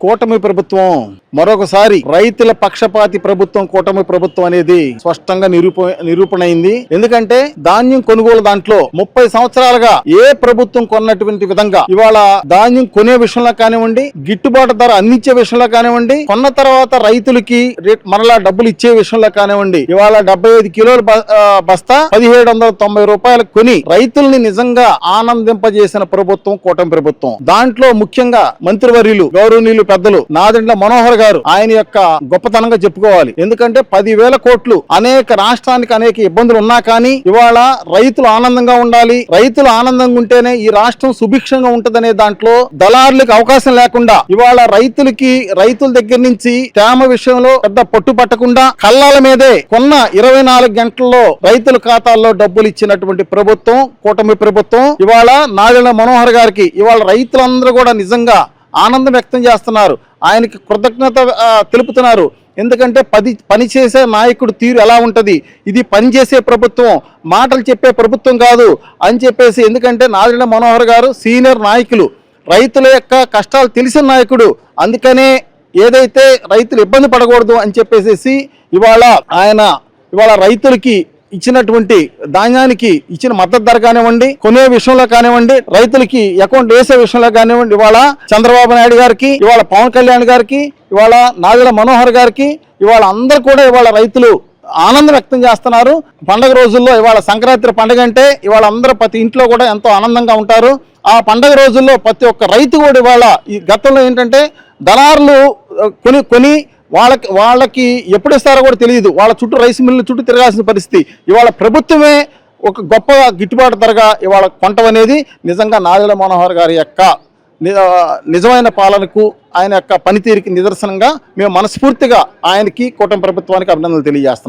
కూటమి ప్రభుత్వం మరొకసారి రైతుల పక్షపాతి ప్రభుత్వం కూటమి ప్రభుత్వం అనేది స్పష్టంగా నిరూప నిరూపణ అయింది ఎందుకంటే ధాన్యం కొనుగోలు దాంట్లో ముప్పై సంవత్సరాలుగా ఏ ప్రభుత్వం కొన్నటువంటి విధంగా ఇవాళ ధాన్యం కొనే విషయంలో కానివ్వండి గిట్టుబాటు ధర అందించే విషయంలో కానివ్వండి కొన్న తర్వాత రైతులకి మరలా డబ్బులు ఇచ్చే విషయంలో కానివ్వండి ఇవాళ డెబ్బై ఐదు కిలోల బస్తా పదిహేడు వందల తొంభై రూపాయలకు కొని రైతుల్ని నిజంగా ఆనందింపజేసిన ప్రభుత్వం కూటమి ప్రభుత్వం. దాంట్లో ముఖ్యంగా మంత్రివర్యులు గౌరవనీయులు పెద్దలు. నాదెండ్ల మనోహర్ గారు ఆయన యొక్క గొప్పతనంగా చెప్పుకోవాలి. ఎందుకంటే పదివేల కోట్లు అనేక రాష్ట్రానికి అనేక ఇబ్బందులు ఉన్నా కానీ ఇవాళ రైతులు ఆనందంగా ఉండాలి. రైతులు ఆనందంగా ఉంటేనే ఈ రాష్ట్రం సుభిక్షంగా ఉంటదనే దాంట్లో దళారులకు అవకాశం లేకుండా ఇవాళ రైతులకి రైతుల దగ్గర నుంచి తేమ విషయంలో పెద్ద పట్టు పట్టకుండా కళ్ళాల మీదే కొన్న ఇరవై నాలుగు గంటల్లో రైతుల ఖాతాల్లో డబ్బులు ఇచ్చినటువంటి ప్రభుత్వం కూటమి ప్రభుత్వం ఇవాళ నాదెండ్ల మనోహర్ గారికి ఇవాళ రైతులందరూ కూడా నిజంగా ఆనందం వ్యక్తం చేస్తున్నారు. ఆయనకి కృతజ్ఞత తెలుపుతున్నారు. ఎందుకంటే పది పని చేసే నాయకుడు తీరు ఎలా ఉంటుంది? ఇది పని చేసే ప్రభుత్వం మాటలు చెప్పే ప్రభుత్వం కాదు అని చెప్పేసి ఎందుకంటే నాదెండ్ల మనోహర్ గారు సీనియర్ నాయకులు. రైతుల యొక్క కష్టాలు తెలిసిన నాయకుడు. అందుకనే ఏదైతే రైతులు ఇబ్బంది పడకూడదు అని చెప్పేసి ఇవాళ ఆయన ఇవాళ రైతులకి ఇచ్చినటువంటి ధాన్యానికి ఇచ్చిన మద్దతు ధర కానివ్వండి కొనే విషయంలో కానివ్వండి రైతులకి అకౌంట్ వేసే విషయంలో కానివ్వండి ఇవాళ చంద్రబాబు నాయుడు గారికి ఇవాళ పవన్ కళ్యాణ్ గారికి ఇవాళ నాగల మనోహర్ గారికి ఇవాళ అందరు కూడా ఇవాళ రైతులు ఆనందం వ్యక్తం చేస్తున్నారు. పండగ రోజుల్లో ఇవాళ సంక్రాంతి పండుగ అంటే ఇవాళ అందరూ ప్రతి ఇంట్లో కూడా ఎంతో ఆనందంగా ఉంటారు. ఆ పండగ రోజుల్లో ప్రతి ఒక్క రైతు కూడా ఇవాళ ఈ గతంలో ఏంటంటే దళారులు కొని కొని వాళ్ళకి వాళ్ళకి ఎప్పుడు ఇస్తారో కూడా తెలియదు. వాళ్ళ చుట్టూ రైస్ మిల్లు చుట్టూ తిరగాల్సిన పరిస్థితి. ఇవాళ ప్రభుత్వమే ఒక గొప్ప గిట్టుబాటు ధరగా ఇవాళ కొంటం అనేది నిజంగా నాదెల మనోహర్ గారి యొక్క ని- నిజమైన పాలనకు ఆయన యొక్క పనితీరుకి నిదర్శనంగా మేము మనస్ఫూర్తిగా ఆయనకి కూటమి ప్రభుత్వానికి అభినందనలు తెలియజేస్తున్నాం.